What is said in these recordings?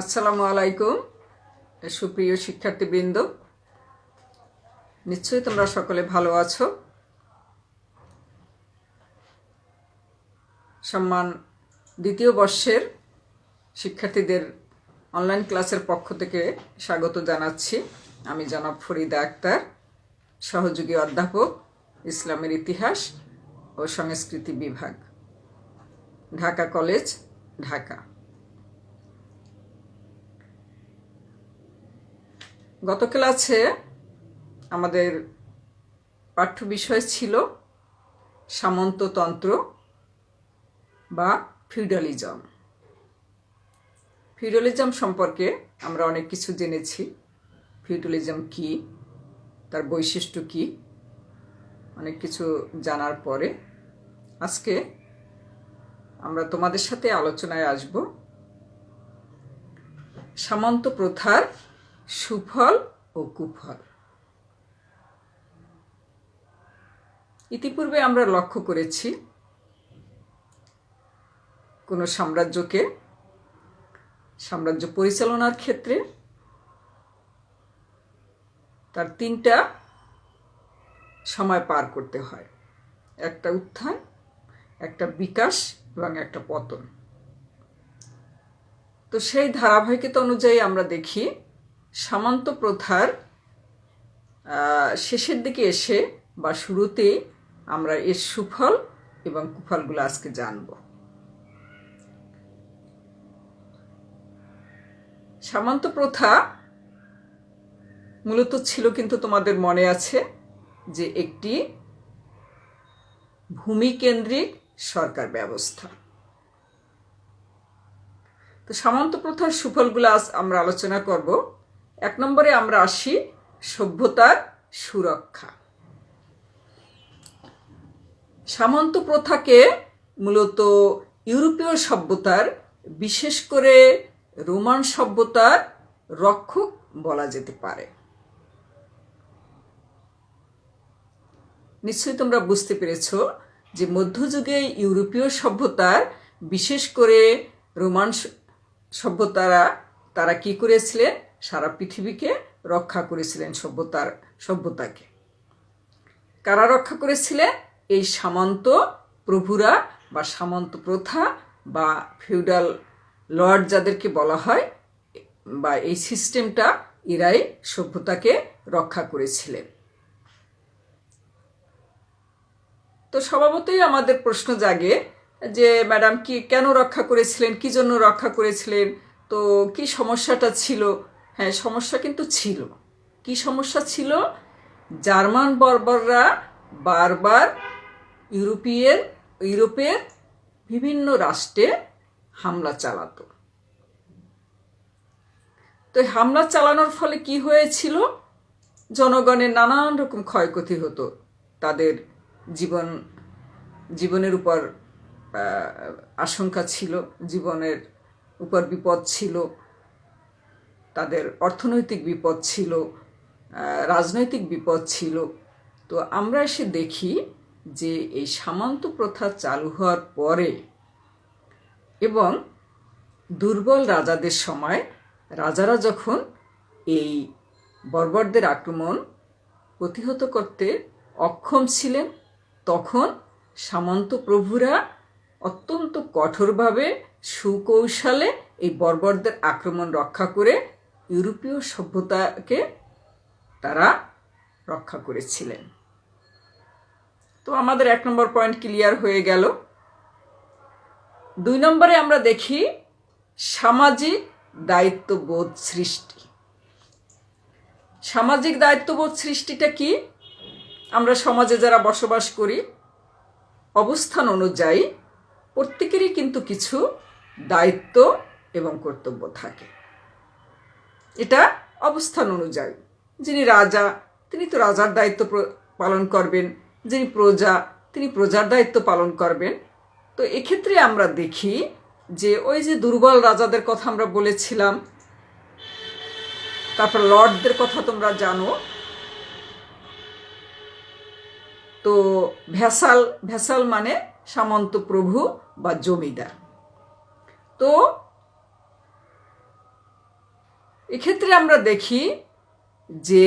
আসসালামু আলাইকুম, সুপ্রিয় শিক্ষার্থীবৃন্দ। নিশ্চয়ই তোমরা সকলে ভালো আছো। সম্মান দ্বিতীয় বর্ষের শিক্ষার্থীদের অনলাইন ক্লাসের পক্ষ থেকে স্বাগত জানাচ্ছি। আমি জনাব ফরিদা আক্তার, সহযোগী অধ্যাপক, ইসলামের ইতিহাস ও সংস্কৃতি বিভাগ, ঢাকা কলেজ, ঢাকা। গত ক্লাসে আমাদের পাঠ্য বিষয় ছিল সামন্ততন্ত্র বা ফিউডালিজম। ফিউডালিজম সম্পর্কে আমরা অনেক কিছু জেনেছি। ফিউডালিজম কি, তার বৈশিষ্ট্য কি, অনেক কিছু জানার পরে আজকে আমরা তোমাদের সাথে আলোচনায় আসব সামন্ত প্রথার সুফল ও কুফল। ইতিপূর্বে আমরা লক্ষ্য করেছি, কোনো সাম্রাজ্যকে সাম্রাজ্য পরিচালনার ক্ষেত্রে তার তিনটা সময় পার করতে হয়। একটা উত্থান, একটা বিকাশ এবং একটা পতন। তো সেই ধারাবাহিকতা অনুযায়ী আমরা দেখি সামন্ত প্রথার শেষের দিকে এসে বা শুরুতে আমরা এর সুফল এবং কুফলগুলো আজকে জানব। সামন্ত প্রথা মূলত ছিল কিন্তু তোমাদের মনে আছে যে একটি ভূমিকেন্দ্রিক সরকার ব্যবস্থা। তো সামন্ত প্রথার সুফলগুলো আজ আমরা আলোচনা করব। এক নম্বরে আমরা আসি সভ্যতার সুরক্ষা। সামন্ত প্রথাকে মূলত ইউরোপীয় সভ্যতার, বিশেষ করে রোমান সভ্যতার রক্ষক বলা যেতে পারে। নিশ্চয়ই তোমরা বুঝতে পেরেছ যে মধ্যযুগে ইউরোপীয় সভ্যতার, বিশেষ করে রোমান সভ্যতারা, তারা কি করেছিলেন? সারা পৃথিবীকে রক্ষা করেছিলেন সভ্যতার, সভ্যতাকে। কারা রক্ষা করেছিলেন এই সামন্ত প্রভুরা বা সামন্ত প্রথা বা ফিউডাল লর্ড যাদেরকে বলা হয়, বা এই সিস্টেমটা এরাই সভ্যতাকে রক্ষা করেছিলেন তো স্বভাবতই আমাদের প্রশ্ন জাগে যে, ম্যাডাম, কি কেন রক্ষা করেছিলেন? কি জন্য রক্ষা করেছিলেন? তো কি সমস্যাটা ছিল? হ্যাঁ সমস্যা কিন্তু ছিল। কি সমস্যা ছিল? জার্মান বর্বররা বারবার ইউরোপিয়ান ইউরোপের বিভিন্ন রাষ্ট্রে হামলা চালাতো। তো হামলা চালানোর ফলে কি হয়েছিল? জনগণের নানান রকম ক্ষয়ক্ষতি হতো। তাদের জীবন, জীবনের উপর আশঙ্কা ছিল, জীবনের উপর বিপদ ছিল। তাদের অর্থনৈতিক বিপদ ছিল রাজনৈতিক বিপদ ছিল। তো আমরা এসে দেখি যে এই সামন্ত প্রথা চালু হওয়ার পরে এবং দুর্বল রাজাদের সময় রাজারা যখন এই বর্বরদের আক্রমণ প্রতিহত করতে অক্ষম ছিলেন, তখন সামন্ত প্রভুরা অত্যন্ত কঠোরভাবে সুকৌশলে এই বর্বরদের আক্রমণ রক্ষা করে ইউরোপীয় সভ্যতাকে তারা রক্ষা করেছিলেন। তো আমাদের এক নম্বর পয়েন্ট ক্লিয়ার হয়ে গেল। দুই নম্বরে আমরা দেখি সামাজিক দায়িত্ববোধ সৃষ্টি। সামাজিক দায়িত্ববোধ সৃষ্টিটা কি? আমরা সমাজে যারা বসবাস করি, অবস্থান অনুযায়ী প্রত্যেকেরই কিন্তু কিছু দায়িত্ব এবং কর্তব্য থাকে। এটা অবস্থান অনুযায়ী। যিনি রাজা, তিনি তো রাজার দায়িত্ব পালন করবেন। যিনি প্রজা, তিনি প্রজার দায়িত্ব পালন করবেন। তো এক্ষেত্রে আমরা দেখি যে ওই যে দুর্বল রাজাদের কথা আমরা বলেছিলাম, তারপর লর্ডদের কথা তোমরা জানো। তো ভ্যাসাল ভ্যাসাল মানে সামন্ত প্রভু বা জমিদার। তো এক্ষেত্রে আমরা দেখি যে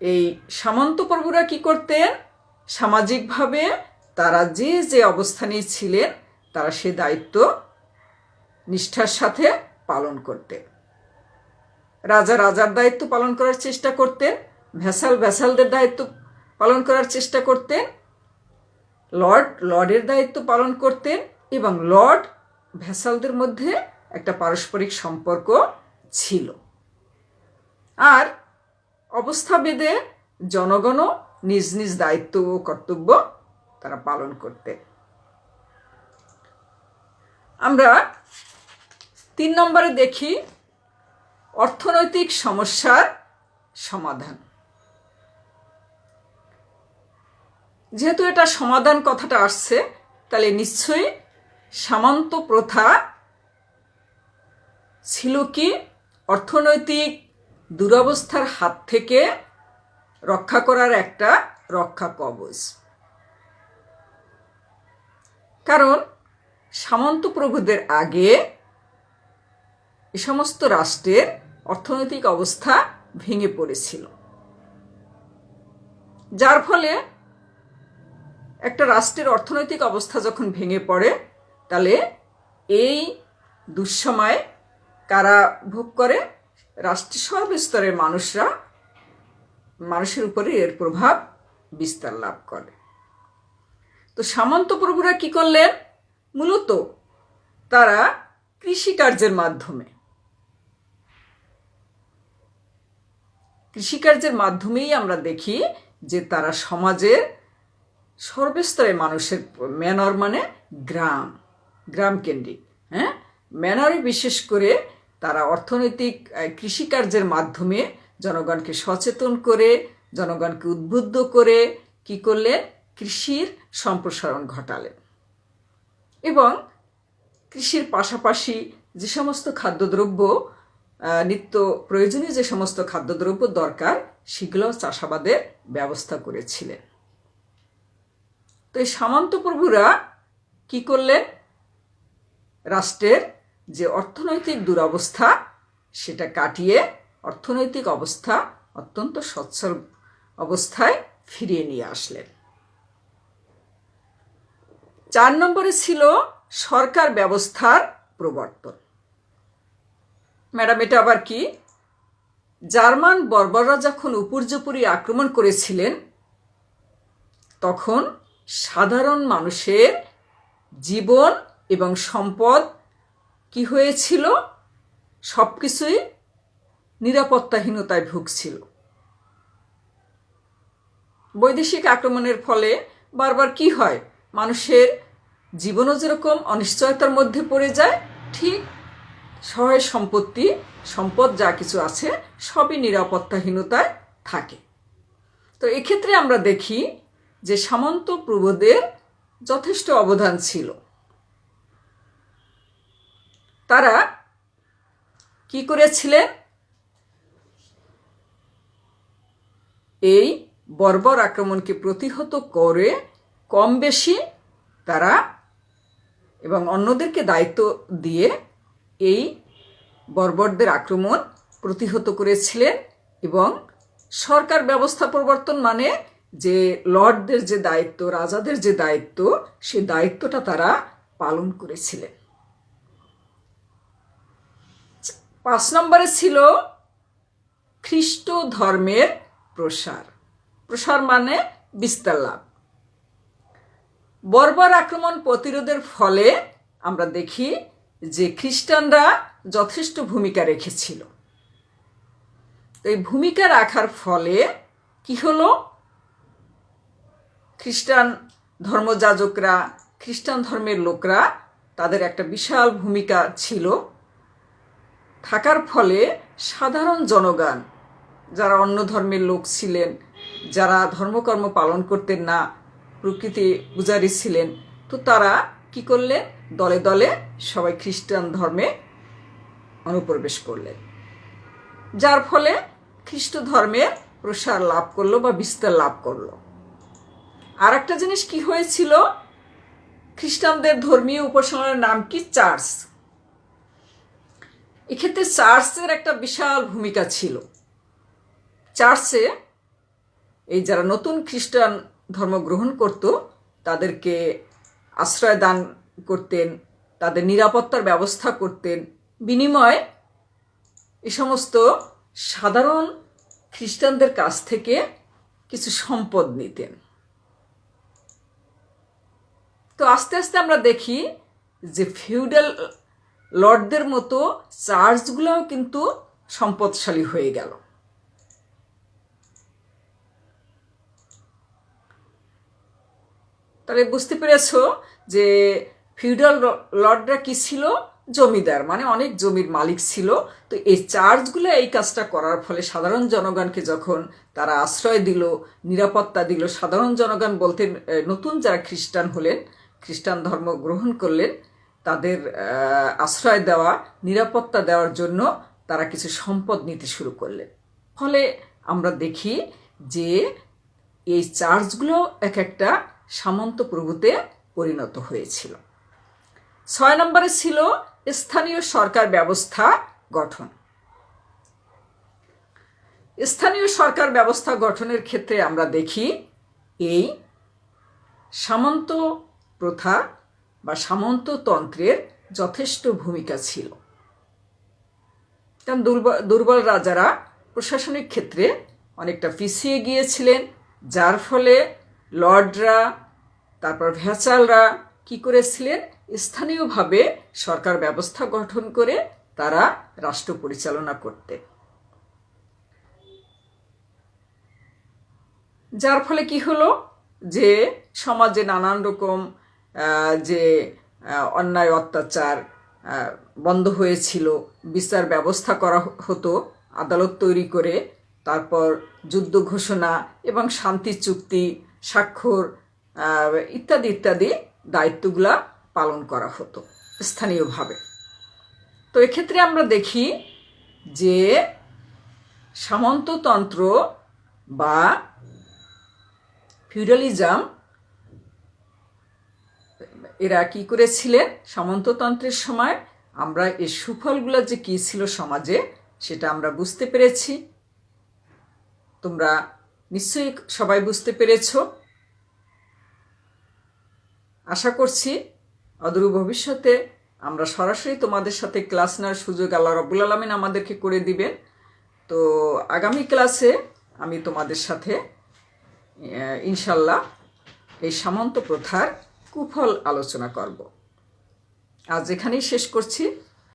এই সামন্ত প্রভুরা কি করতেন? সামাজিকভাবে তারা যে যে অবস্থানে ছিলেন, তারা সে দায়িত্ব নিষ্ঠার সাথে পালন করতেন। রাজা রাজার দায়িত্ব পালন করার চেষ্টা করতেন, ভ্যাসাল ভ্যাসালদের দায়িত্ব পালন করার চেষ্টা করতেন, লর্ড লর্ডের দায়িত্ব পালন করতেন এবং লর্ড ভ্যাসালদের মধ্যে একটা পারস্পরিক সম্পর্ক ছিল। আর অবস্থাভেদে জনগণও নিজ নিজ দায়িত্ব ও কর্তব্য তারা পালন করতে। আমরা তিন নম্বরে দেখি অর্থনৈতিক সমস্যার সমাধান। যেহেতু এটা সমাধান কথাটা আসছে, তাহলে নিশ্চয়ই সামন্ত প্রথা ছিল কি? অর্থনৈতিক দুরবস্থার হাত থেকে রক্ষা করার একটা রক্ষা কবচ। কারণ সামন্ত প্রভুদের আগে এ সমস্ত রাষ্ট্রের অর্থনৈতিক অবস্থা ভেঙে পড়েছিল। যার ফলে একটা রাষ্ট্রের অর্থনৈতিক অবস্থা যখন ভেঙে পড়ে, তাহলে এই দুঃসময় কারা ভোগ করে? রাষ্ট্রের সর্বস্তরের মানুষরা মানুষের উপরে এর প্রভাব বিস্তার লাভ করে। তো সামন্ত প্রভুরা কি করলেন? মূলত তারা কৃষিকার্যের মাধ্যমে কৃষিকার্যের মাধ্যমেই আমরা দেখি যে তারা সমাজের সর্বস্তরে মানুষের ম্যানর মানে গ্রাম গ্রাম কেন্দ্রিক হ্যাঁ? ম্যানরে বিশেষ করে তারা অর্থনৈতিক কৃষিকার্যের মাধ্যমে জনগণকে সচেতন করে, জনগণকে উদ্বুদ্ধ করে কি করলেন কৃষির সম্প্রসারণ ঘটালেন এবং কৃষির পাশাপাশি যে সমস্ত খাদ্যদ্রব্য নিত্য প্রয়োজনীয় যে সমস্ত খাদ্যদ্রব্য দরকার, সেগুলো চাষাবাদের ব্যবস্থা করেছিলেন। তো এই সামন্ত প্রভুরা কি করলেন? রাষ্ট্রের যে অর্থনৈতিক দুরবস্থা, সেটা কাটিয়ে অর্থনৈতিক অবস্থা অত্যন্ত সচ্ছল অবস্থায় ফিরিয়ে নিয়ে আসলেন। চার নম্বরে ছিল সরকার ব্যবস্থার প্রবর্তন। ম্যাডাম, এটা আবার কি? জার্মান বর্বররা যখন উপর্যুপুরি আক্রমণ করেছিলেন, তখন সাধারণ মানুষের জীবন এবং সম্পদ কি হয়েছিল? সব কিছুই নিরাপত্তাহীনতায় ভুগছিল। বৈদেশিক আক্রমণের ফলে বারবার কি হয়? মানুষের জীবনও যেরকম অনিশ্চয়তার মধ্যে পড়ে যায়, ঠিক সহায় সম্পত্তি, সম্পদ যা কিছু আছে সবই নিরাপত্তাহীনতায় থাকে। তো এক্ষেত্রে আমরা দেখি যে সামন্ত প্রভুদের যথেষ্ট অবদান ছিল। তারা কি করেছিলেন? এই বর্বর আক্রমণকে প্রতিহত করে কম বেশি তারা এবং অন্যদেরকে দায়িত্ব দিয়ে এই বর্বরদের আক্রমণ প্রতিহত করেছিলেন এবং সরকার ব্যবস্থা প্রবর্তন মানে যে লর্ডদের যে দায়িত্ব, রাজাদের যে দায়িত্ব সে দায়িত্বটা তারা পালন করেছিলেন। পাঁচ নম্বরে ছিল খ্রিস্ট ধর্মের প্রসার। প্রসার মানে বিস্তার লাভ। বর্বর আক্রমণ প্রতিরোধের ফলে আমরা দেখি যে খ্রিস্টানরা যথেষ্ট ভূমিকা রেখেছিল। তো এই ভূমিকা রাখার ফলে কি হলো? খ্রিস্টান ধর্মযাজকরা, খ্রিস্টান ধর্মের লোকরা তাদের একটা বিশাল ভূমিকা ছিল। থাকার ফলে সাধারণ জনগণ, যারা অন্য ধর্মের লোক ছিলেন, যারা ধর্মকর্ম পালন করতেন না, প্রকৃতি পূজারী ছিলেন, তো তারা কি করলেন? দলে দলে সবাই খ্রিস্টান ধর্মে অনুপ্রবেশ করলেন। যার ফলে খ্রিস্ট ধর্মের প্রসার লাভ করল বা বিস্তার লাভ করল। আর একটা জিনিস কি হয়েছিল? খ্রিস্টানদের ধর্মীয় উপাসনার নাম কি? চার্চ। এক্ষেত্রে চার্চের একটা বিশাল ভূমিকা ছিল। চার্চে এই যারা নতুন খ্রিস্টান ধর্ম গ্রহণ করত, তাদেরকে আশ্রয় দান করতেন, তাদের নিরাপত্তার ব্যবস্থা করতেন। বিনিময়ে এ সমস্ত সাধারণ খ্রিস্টানদের কাছ থেকে কিছু সম্পদ নিতেন। তো আস্তে আস্তে আমরা দেখি যে ফিউডাল লর্ডদের মতো চার্চগুলোও কিন্তু সম্পদশালী হয়ে গেল। তাহলে বুঝতে পেরেছ যে ফিউডাল লর্ডরা কি ছিল? জমিদার মানে অনেক জমির মালিক ছিল। তো এই চার্চগুলো এই কাজটা করার ফলে সাধারণ জনগণকে যখন তারা আশ্রয় দিল, নিরাপত্তা দিল, সাধারণ জনগণ বলতে নতুন যারা খ্রিস্টান হলেন, খ্রিস্টান ধর্ম গ্রহণ করলেন তাদের আশ্রয় দেওয়া, নিরাপত্তা দেওয়ার জন্য তারা কিছু সম্পদ নিতে শুরু করলেন ফলে আমরা দেখি যে এই চার্চগুলো এক একটা সামন্ত প্রভুতে পরিণত হয়েছিল। ছয় নম্বরে ছিল স্থানীয় সরকার ব্যবস্থা গঠন। স্থানীয় সরকার ব্যবস্থা গঠনের ক্ষেত্রে আমরা দেখি এই সামন্ত প্রথা বা সামন্ততন্ত্রের যথেষ্ট ভূমিকা ছিল। কারণ দুর্বল দুর্বল রাজারা প্রশাসনিক ক্ষেত্রে অনেকটা পিছিয়ে গিয়েছিলেন, যার ফলে লর্ডরা, তারপর ভ্যাচালরা কি করেছিলেন? স্থানীয়ভাবে সরকার ব্যবস্থা গঠন করে তারা রাষ্ট্র পরিচালনা করতে। যার ফলে কি হলো? যে সমাজে নানান রকম যে অন্যায় অত্যাচার বন্ধ হয়েছিল, বিচার ব্যবস্থা করা হতো, আদালত তৈরি করে, তারপর যুদ্ধ ঘোষণা এবং শান্তি, চুক্তি, স্বাক্ষর ইত্যাদি ইত্যাদি দায়িত্বগুলা পালন করা হতো, স্থানীয়ভাবে। তো এক্ষেত্রে আমরা দেখি যে, সামন্ততন্ত্র বা ফিউডালিজম এরা কি করেছিলেন? সামন্ততন্ত্রের সময় আমরা এর সুফলগুলো যে কী ছিল সমাজে, সেটা আমরা বুঝতে পেরেছি। তোমরা নিশ্চয়ই সবাই বুঝতে পেরেছ। আশা করছি অদূর ভবিষ্যতে আমরা সরাসরি তোমাদের সাথে ক্লাস নেওয়ার সুযোগ আল্লাহ রবুল আলমিন আমাদেরকে করে দিবেন। তো আগামী ক্লাসে আমি তোমাদের সাথে ইনশাল্লাহ এই সামন্ত প্রথার কুফল আলোচনা করব। আজ এখানেই শেষ করছি।